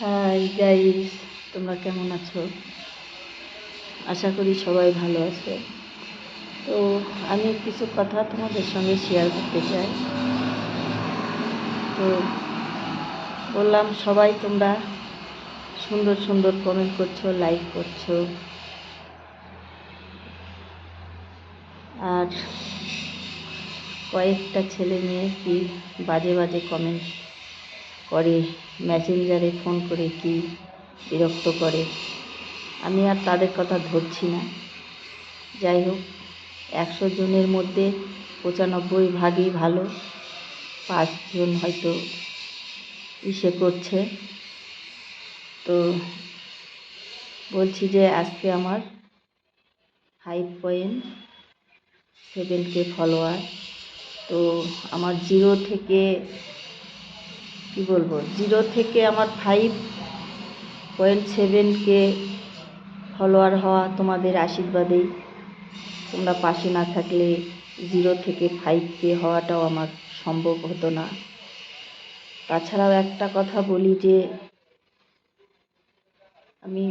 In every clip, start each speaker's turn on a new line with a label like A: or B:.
A: Hi guys, তোমরা কেমন আছো? আশা করি সবাই ভালো আছে। তো আমি কিছু কথা তোমাদের সঙ্গে শেয়ার করতে চাই। তো বললাম, সবাই তোমরা সুন্দর সুন্দর কমেন্ট করছ লাইক করছ। আর কয়েকটা ছেলে মেয়ে কি বাজে বাজে কমেন্ট করে? মেসেঞ্জারে ফোন করে কি বিরক্ত করে। আমি আর তাদের কথা ধরছি না। যাই হোক, একশো জনের মধ্যে পঁচানব্বই ভাগই ভালো পাঁচজন হয়তো ইসে করছে। তো বলছি যে, আজকে আমার five point seven K follower. তো আমার জিরো থেকে কি বলব জিরো থেকে আমার five point seven K follower হওয়া তোমাদের আশীর্বাদেই। তোমরা পাশে না থাকলে জিরো থেকে ফাইভ কে হওয়াটাও আমার সম্ভব হতো না। তাছাড়াও একটা কথা বলি যে, আমি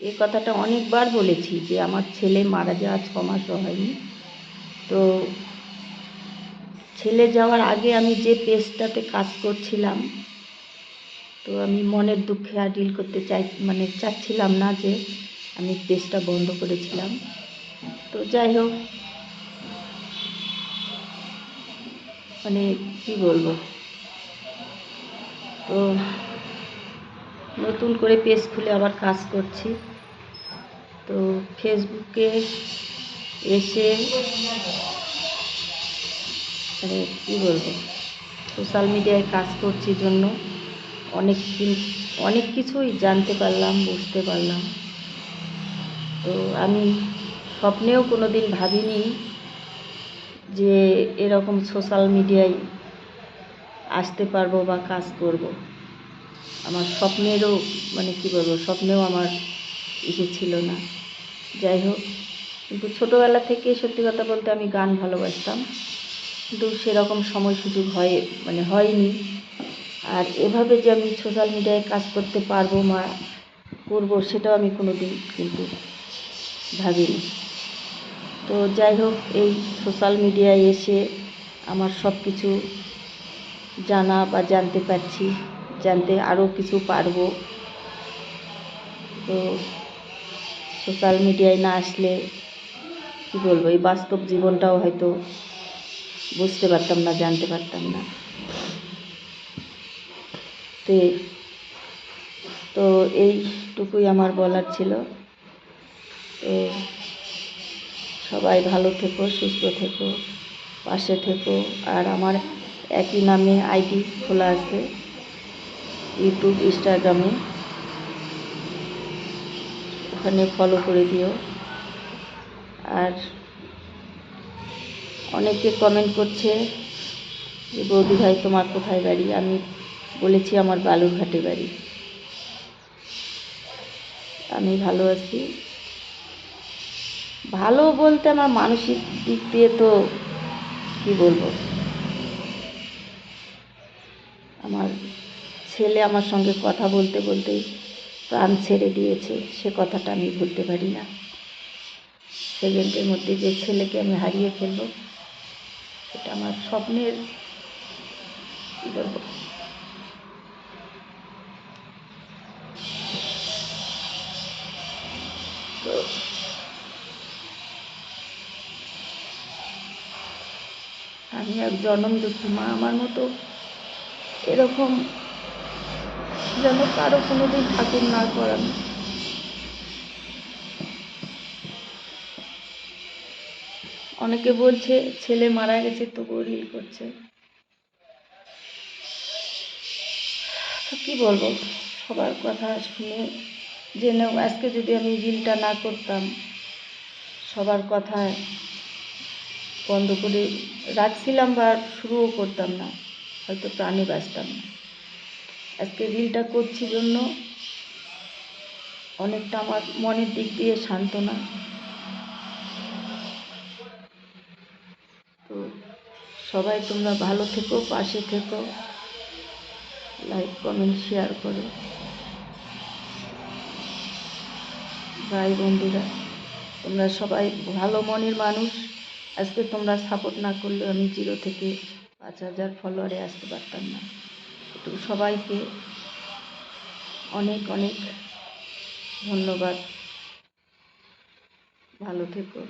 A: এ কথাটা অনেকবার বলেছি যে আমার ছেলে মারা যাওয়া ছ মাসও হয়নি। তো ছেলে যাওয়ার আগে আমি যে পেজটাতে কাজ করছিলাম তো আমি মনের দুঃখে আর ডিল করতে চাই মানে চাচ্ছিলাম না যে আমি পেজটা বন্ধ করেছিলাম। তো যাই হোক মানে কি বলব? তো নতুন করে পেজ খুলে আবার কাজ করছি। তো ফেসবুকে এসে মানে কী বলব? সোশ্যাল মিডিয়ায় কাজ করছি জন্য। অনেক অনেক কিছুই জানতে পারলাম, বুঝতে পারলাম। তো আমি স্বপ্নেও কোনো দিন ভাবিনি যে এরকম সোশ্যাল মিডিয়ায় আসতে পারব বা কাজ করব। আমার স্বপ্নেরও মানে কী বলব, স্বপ্নেও আমার ইসে ছিল না। যাই হোক, কিন্তু ছোটোবেলা থেকে সত্যি কথা বলতে আমি গান ভালোবাসতাম। কিন্তু সেরকম সময় সুযোগ হয় মানে হয়নি। আর এভাবে যে আমি সোশ্যাল মিডিয়ায় কাজ করতে পারব মা করব, সেটাও আমি কোনো দিন কিন্তু ভাবিনি। তো যাই হোক, এই সোশ্যাল মিডিয়ায় এসে আমার সব কিছু জানা বা জানতে পারছি, জানতে আরও কিছু পারব। তো সোশ্যাল মিডিয়ায় না আসলে কী বলব, এই বাস্তব জীবনটাও হয়তো বুঝতে পারতাম না, জানতে পারতাম না। তে। তো এইটুকুই আমার বলার ছিল। তো সবাই ভালো থেকো, সুস্থ থেকো, পাশে থেকো। আর আমার একই নামে আইডি খোলা আছে, ইউটিউব, ইনস্টাগ্রামে। ওখানে ফলো করে দিও। আর অনেকে কমেন্ট করছে যে, বৌদি ভাই, তোমার কোথায় বাড়ি? আমি বলেছি আমার বালুরঘাটে বাড়ি। আমি ভালো আছি। ভালো বলতে আমার মানসিক দিক দিয়ে তো কি বলব? আমার ছেলে আমার সঙ্গে কথা বলতে বলতেই প্রাণ ছেড়ে দিয়েছে, সে কথাটা আমি ভুলতে পারি না। সেকেন্ডের মধ্যে যে ছেলেকে আমি হারিয়ে ফেলব, সেটা আমার স্বপ্নের, কী বলব? আমি এক জনম দুঃখী, মা আমার মতো এরকম যেন কারও কোনোদিন ঠাকুর না করান অনেকে বলছে, ছেলে মারা গেছে, তবুও রিল করছে। কী বলব, সবার কথা শুনে জেনেও আজকে যদি আমি রিলটা না করতাম, সবার কথায় বন্ধ করে রাখছিলাম বা শুরুও করতাম না, হয়তো প্রাণে বাঁচতাম না। আজকে রিলটা করছি জন্য অনেকটা আমার মনের দিক দিয়ে সান্ত্বনা। তো সবাই তোমরা ভালো থেকো, পাশে থেকো, লাইক, কমেন্ট, শেয়ার করো। ভাই বন্ধুরা, তোমরা সবাই ভালো মনের মানুষ। আজকে তোমরা সাপোর্ট না করলে আমি জিরো থেকে পাঁচ হাজার ফলোয়ারে আসতে পারতাম না। তো সবাইকে অনেক অনেক ধন্যবাদ। ভালো থেকো।